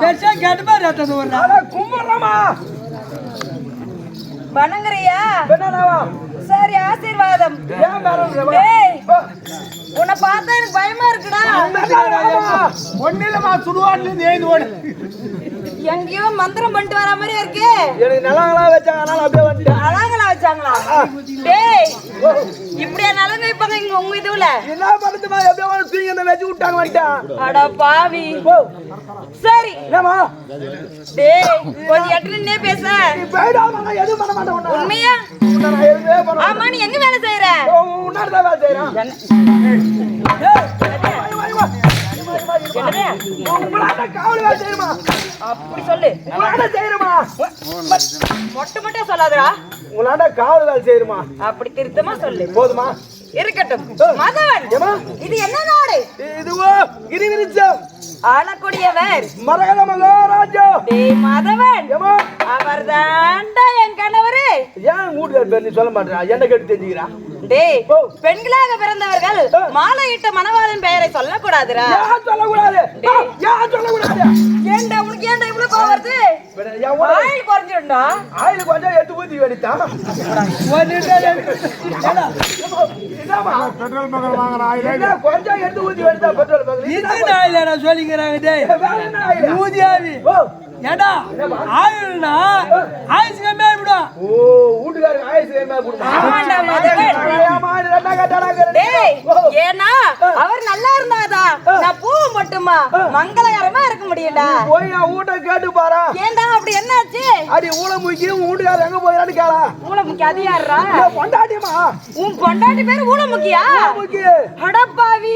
பெருசா ஒரு கும்பிடுறமா வணங்குறியா? என்னடாவா சரி ஆசீர்வாதம். உன்னை பார்த்தா எனக்கு பயமா இருக்குடா. ஒன்னிலமா சுடுவாட்ல ஏந்து ஓடு எங்கேயோ மந்திரம் பண்ணிட்டு வர மாதிரி இருக்கு. எனக்கு நிலங்களா வச்சாங்க அதனால அப்படியே வந்துட்டேன். அழகலா வச்சாங்களா? டேய் இப்படியா நலங்கு வைப்பாங்க இங்க உங்க இதுல என்ன பண்ணுதுமா எப்படியோ தூங்கி அந்த வச்சு விட்டாங்க வந்துட்டேன் அட பாவி. சரி. என்னம்மா? டேய் கொஞ்சம் எட்டுனே பேச. நீ போயிடாம நான் எதுவும் பண்ண மாட்டேன். உண்மையா? நான் பண்ண. ஆமா நீ எங்க வேலை செய்யற உன் உன்னால தான் வேலை செய்றேன். அப்படி சொல்லு. மொட்டை மட்டும் சொல்லாதடா. உங்களாட்ட காவல் வேலை செய்யணுமா? அப்படி திருத்தமா சொல்லு. போதுமா? இருக்கட்டும். ஏமா? இது என்ன நாடு? இதுவோ? கிரிவிரிச்சம் ஆளக்கூடியவர். மரகத மகாராஜா. மதவன். ஏமா? அவர் தாண்டா என் கணவரு ஏன் வீட்டுக்கார பேர் நீ சொல்ல மாட்டேன் என்ன கேட்டு தெரிஞ்சுக்கிறா? டேய். பெண்களாக பிறந்தவர்கள் மாலையிட்ட மணவாளன் பெயரை சொல்லக்கூடாதுடா. ஏன் சொல்லக்கூடாது? ஏன் சொல்லக்கூடாது? ஏன்டா உனக்கு ஏன்டா இவ்வளவு கோவம் வருது? என் உடம்பு ஆயில் குறைஞ்சிடும்டா. ஆயிலுக்கு கொஞ்சம் எடுத்து ஊத்தி வேண்டித்தா பெட்ரோல் இது சொல்லிக்கிறாங்க டேய். வேற என்ன ஆயிலு? ஊதியாவி ஓ. ஏடா ஆயுள்னா ஆயுசு கம்மியா ஓ வீட்டுக்காரங்க ஆயுசு ஏன்னா அவர் நல்லா இருந்தாதான் நான் பூ மட்டுமா? மங்களகரமா இருக்க முடியல போய் என் வீட்டை கேட்டு பாரு. ஏன்டா அப்படி என்னாச்சு? அடி ஊழ முக்கி உன் வீட்டுக்காரர் எங்க போயிடான்னு கேளா. ஊழமுக்கி அது யாருடா கொண்டாட்டியம்மா உன் பொண்டாட்டி பேரு ஊழமுக்கியா முக்கி. அடப்பாவி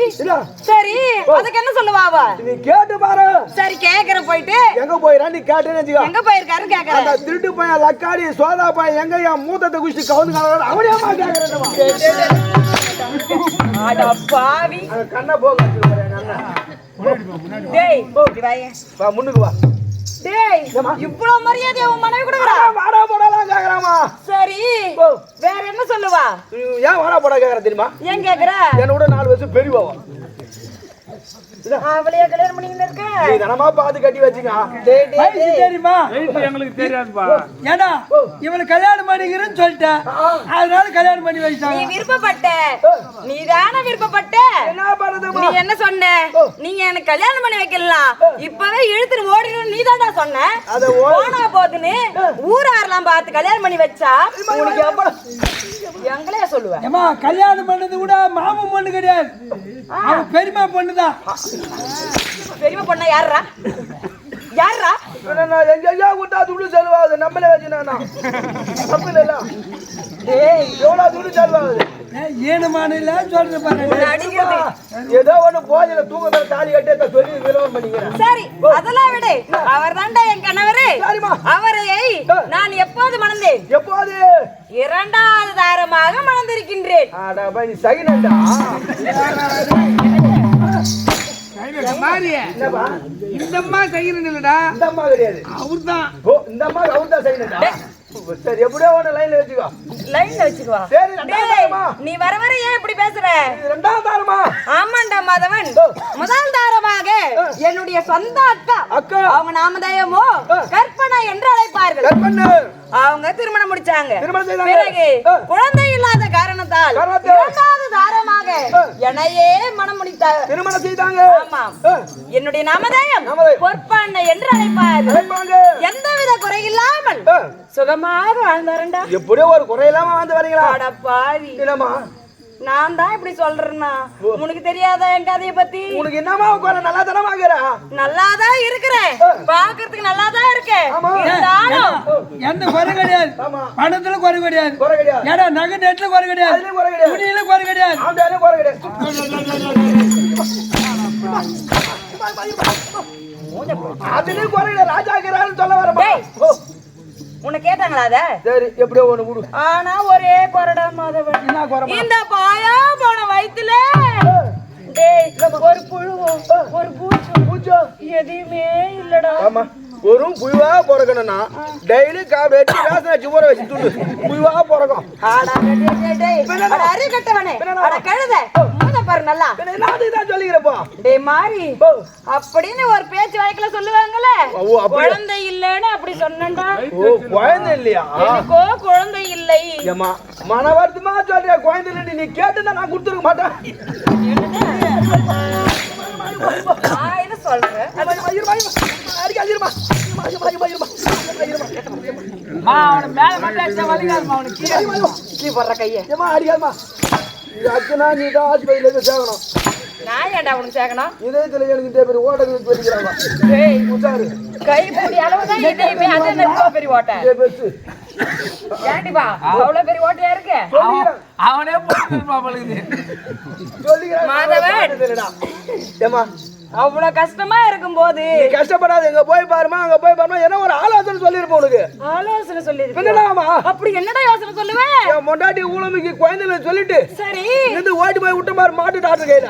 சரி அதுக்கு என்ன சொல்லுவா அவ? நீ கேட்டு பாரு. சரி கேக்குற போயிட்டு. எங்க போயிடா நீ கேட்டேன்னு வச்சுக்கோ. எங்க போயிருக்காருன்னு அந்த கேக்குறேன் திருட்டு பையன் லக்காடி சோதா பையன் எங்க என் மூத்தத்தை குடிச்சு கவுந்து காண அவனையம்மா கேக்குறேன் அட பாவி. அந்த கண்ணை போக டேய் இப்படி வாயே. வா முன்னுக்கு வா. டேய் இவ்வளவு மரியாதை உன் மனைவி கொடுக்குறா வாடா போடாலாம் கேக்குறாமா சரி. வேற என்ன சொல்லுவா? ஏன் வாடா போடா கேக்குற தெரியுமா? ஏன் கேக்குற? என்னை விட நாலு வருஷம் அவளையே கல்யாணம் பண்ணிக்கிட்டு இருக்க. நீ தனமா கட்டி டேய் தெரியுமா? எங்களுக்கு தெரியாதுப்பா. ஏடா இவனுக்கு கல்யாணம் பண்ணிக்கிறேன்னு சொல்லிட்டேன் அதனால கல்யாணம் பண்ணி நீ வச்சிட்டாங்க விருப்பப்பட்ட நீ தானே விருப்பப்பட்ட. என்ன நீ என்ன சொன்ன? நீங்க எனக்கு கல்யாணம் பண்ணி வைக்கலாம் இப்பவே இழுத்துட்டு ஓடிடும் நீ தான்டா சொன்ன. போனா போதுன்னு ஊராரெல்லாம் பார்த்து கல்யாணம் பண்ணி வச்சா உனக்கு எங்களே சொல்லுவேன் ஏமா கல்யாணம் பண்ணது கூட மாமன் பொண்ணு கிடையாது. அவன் பெரியமா பொண்ணு தான் பெரியமா பொண்ணா யாருடா யாருடா நான் எங்கேயோ விட்டா துடு செலவாகுது நம்மளே வச்சுனா தப்பு இல்ல டேய் எவ்வளவு துடு செலவாகுது ஈனமான இல்ல சொல்ற பாருங்க ஏதோ ஒண்ணு போதில தூக்கத்துல தாலி கட்டி சொல்லி விரோதம் பண்ணிக்கிறேன். சரி அதெல்லாம் விடு. அவர் தான்டா என் கணவரு. அவரை நான் எப்போது மணந்தேன்? எப்போது? இரண்டாவது தாரமாக மணந்திருக்கின்றேன். பை நீ சகினண்டா? இந்த அம்மா செய்யணும் இல்லடா. இந்த அம்மா கிடையாது. அவர்தான். ஓ இந்த அம்மா அவர் தான் சகினண்டா சரி எப்படியோ ஒண்ணு லைன்ல வச்சுக்கோ. லைன்ல சரி நீ வர வர ஏன் இப்படி பேசுற? தாரமா ஆமாண்டா மாதவன். முதல் தாரமாக என்னுடைய சொந்த அக்கா. அக்கா. அவங்க நாமதேயமோ கற்பனை என்று அழைப்பார்கள். பண்ணு அவங்க திருமணம் முடிச்சாங்க. திருமணம் செய்தாங்க. பிறகு. குழந்தை இல்லாத காரணத்தால் தாரமாக. என்னையே மனம் முடித்தார் திருமணம் செய்தாங்க. ஆமாம். என்னுடைய நாமதேயம். பொற்பண்ணை என்று அழைப்பாங்க. எந்தவித குறையில்லாமல் சுகமாக வாழ்ந்தாரண்டா. எப்படியோ ஒரு குறையில்லாம வந்து வரீங்களா அட பாவி என்னம்மா? நான் தான் இப்படி சொல்றேன்னா? உனக்கு தெரியாதா என் கதைய பத்தி? உனக்கு என்னம்மா குறை நல்லா தானமா இருக்கிறா நல்லாதான் இருக்கிறேன். பாக்குறதுக்கு நல்லாதான் இருக்கேன். ஆமா. இருந்தாலும் எந்த குறை கிடையாது. பணத்துல குறை கிடையாது. குறை கிடையாது. ஏடா நகை நெட்ல குறை கிடையாது. அதுலயும் குறை கிடையாது. துணியில குறை கிடையாது. ஆண்டாலும் குறை கிடையாது. அதுலயும் குறை கிடையாது. ராஜா இருக்கிறான்னு சொல்ல. ஓ, உன்னை கேட்டாங்களா அத? சரி எப்படியோ ஒண்ணு விடு ஆனா ஒரே கொரடா மாதவன். இந்த பாயா போன வயித்துல? ஒரு புழுவும் ஒரு பூச்சும் பூச்சோ? எதையுமே இல்லடா. ஆமா. ஒரு புய்வா பிறக்கணும்னா டெய்லி வெட்டி ரேஷன் அடிச்சு ஊற வச்சு துண்டு புய்வா பிறக்கும் அப்படின்னு ஒரு பேச்சு வழக்குல சொல்லுவாங்கல்ல? குழந்தை இல்லைன்னு அப்படி சொன்னேன்டா ஓ குழந்தை இல்லையா எனக்கோ குழந்தை இல்லை ஏமா மன வருத்தமா சொல்றியா குழந்தை இல்லைன்னு நீ கேட்டு நான் கொடுத்துருக்க மாட்டேன் நான் என்ன சொல்றேன் இருமா, இருமா, இருமா, இருமா. அடிக்காத, இருமா. இருமா, இருமா, இருமா, இருமா. இருமா, இருமா. மா அவனை மேல மட்டும் அடிச்சா வலிக்காதுமா அவனுக்கு கீழே இருமா, இருமா. நீ போடுற கைய ஏம்மா, அடிக்காதம்மா. இது அச்சனா நீ தான் ஆஸ்பத்திரியில இருந்து சேர்க்கணும் நான் ஏன்டா உனக்கு சேர்க்கணும் இதயத்துல எனக்கு இந்த பேர் ஓட்டங்கள் சொல்லிக்கிறாங்க டேய் உஷாரு கைப்பிடி அளவுதான் இதையுமே அது என்ன பெரிய ஓட்டை ஏண்டிப்பா அவ்வளவு பெரிய ஓட்டையா இருக்கு சொல்லிக்கிறேன் அவனே போட்டு மாதவன். தெரியலடா. அவ்வளவு கஷ்டமா இருக்கும்போது நீ கஷ்டப்படாத எங்க போய் பாருமா அங்க போய் பாருமா என்ன ஒரு ஆலோசனை சொல்லிருப்போம் உனக்கு? ஆலோசனை சொல்லி என்னடாமா? அப்படி என்னடா யோசனை சொல்லுவேன் என் மொண்டாட்டி ஊழமிக்கு குழந்தைல சொல்லிட்டு சரி. இருந்து ஓடி போய் விட்ட மாதிரி மாட்டு டாக்டர் கையில.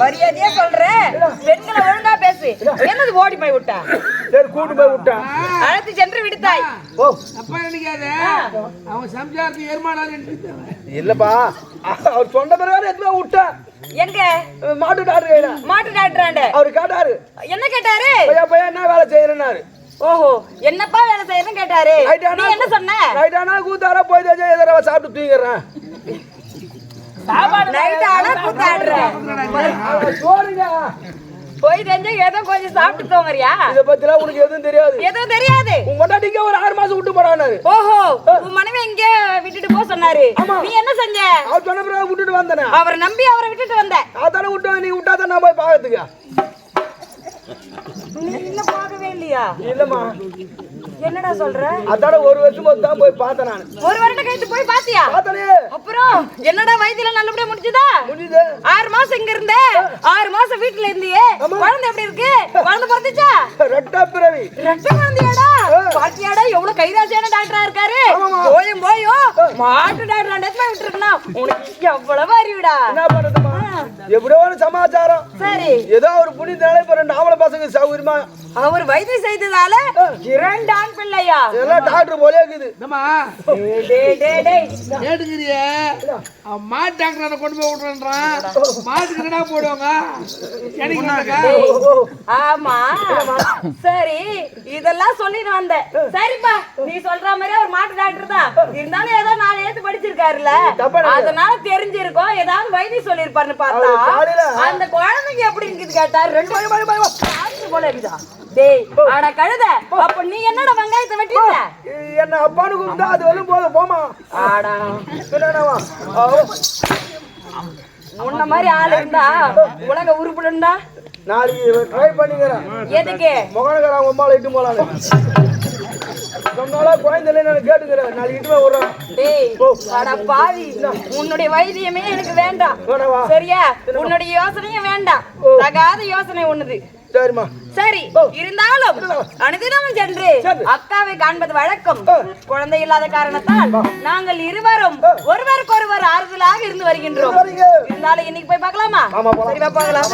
மரியாதையா சொல்றேன் பெண்களை ஒழுங்கா பேசு. என்னது ஓடி போய் விட்டா? சரி கூட்டு போய் விட்டான் அழைத்து சென்று விடுத்தாய். ஓ அப்பா நினைக்காத. அவன் சம்சாரத்து நினைச்சிட்டான் இல்லப்பா. அவர் சொன்ன பிறகு எதுவுமே விட்டான். எங்க? மாட்டு டாக்டர் மாட்டு டாக்டராண்ட? அவர் கேட்டாரு. என்ன கேட்டாரு? பையா பையா என்ன வேலை செய்யறேன்னாரு. ஓஹோ என்னப்பா வேலை செய்யறேன்னு கேட்டாரு? நீ என்ன சொன்ன? நைட் ஆனா கூத்தாரா போய் தஜா எதிர சாப்பிட்டு தூங்கிடுறேன். நைட் ஆனா கூத்தாடுற? சோறுங்க. போய் தெரிஞ்சு ஏதோ கொஞ்சம் சாப்பிட்டு தூங்குறியா இத பத்திலாம் உனக்கு எதுவும் தெரியாது. எதுவும் தெரியாது. உன் கொண்டாட்டிங்க ஒரு ஆறு மாசம் விட்டு போறானாரு ஓஹோ உன் மனைவி எங்க விட்டுட்டு போ சொன்னாரு. நீ என்ன செஞ்ச? அவர் சொன்ன பிறகு விட்டுட்டு வந்தேனே. அவரை நம்பி அவரை விட்டுட்டு வந்த. அதானே விட்டு நீ விட்டா தான் நான் போய் பார்க்கறதுக்கு? நீ இன்னும் பார்க்கவே இல்லையா? இல்லம்மா. என்னடா சொல்ற? அதான ஒரு வருஷம் தான் போய் பார்த்தேன் நான். ஒரு வருடம் கழித்து போய் பாத்தியா பார்த்தனே. அப்புறம் என்னடா வயதுல நல்லபடியா முடிச்சுதா முடியுது ஆறு மாசம் இங்க இருந்த ஆறு மாசம் வீட்டுல இருந்தியே. குழந்தை எப்படி இருக்கு? குழந்தை பிறந்துச்சா? ரெட்டா பிறவி. ரெட்ட குழந்தையாடா? பாத்தியாடா எவ்வளவு கைராசியான டாக்டரா இருக்காரு. போயும் போயும். மாட்டு டாக்டர் ரெண்டு போய் விட்டுருக்கணும். உனக்கு எவ்வளவு அறிவுடா? என்ன பண்றதுமா எப்படியோ ஒரு சமாச்சாரம். சரி. ஏதோ ஒரு புனித இப்ப ரெண்டு ஆம்பளை பசங்க சௌகரியமா அவர் வைத்தியம் செய்ததால இரண்டு ஆண் பிள்ளையா? இதெல்லாம் டாக்டர் போலே இருக்குது. மாட்டு டாக்டரை கொண்டு போய் விட்டுறான் மாட்டுக்கு என்னடா போடுவாங்க? எனக்கு? ஆமா. சரி இதெல்லாம் சொல்லிட்டு வந்தேன். சரிப்பா நீ சொல்ற மாதிரி அவர் மாட்டு டாக்டர் தான். இருந்தாலும் ஏதோ நாலு எழுத்து படிச்சிருக்காருல்ல. அதனால தெரிஞ்சிருக்கும். ஏதாவது வைத்தியம் சொல்லிருப்பாருன்னு பார்த்தா அந்த குழந்தைக்கு எப்படி இருக்குது கேட்டாரு? ரெண்டு போல இருக்குதா? டேய் அட கழுத அப்ப நீ வெட்டிட்ட என்ன அப்பான்னு கூப்பிட்டா அது வரும் போதும் போமா ஆடா. என்னவா முன்ன மாதிரி ஆள் இருந்தா உலக உருப்பிடுண்டா நாளைக்கு ட்ரை பண்ணிக்கிறேன். எதுக்கு? முகனகர் அம்மாவை இட்டு போலான்னு. சொன்னாலா குழந்தை இல்லைன்னு கேட்டுக்கிறேன். நாளைக்கு இட்டு விடுறேன். டேய் அட பாவி. உன்னுடைய வைத்தியமே எனக்கு வேண்டாம். சரியா? உன்னுடைய யோசனையும் வேண்டாம். தகாத யோசனை ஒண்ணுது. சரிம்மா. சரி இருந்தாலும் அனுதினமும் சென்று. அக்காவை காண்பது வழக்கம். குழந்தை இல்லாத காரணத்தால் நாங்கள் இருவரும் ஒருவருக்கொருவர் ஆறுதலாக இருந்து வருகின்றோம். இருந்தாலும் இன்னைக்கு போய் பார்க்கலாமா. சரி பார்க்கலாம்.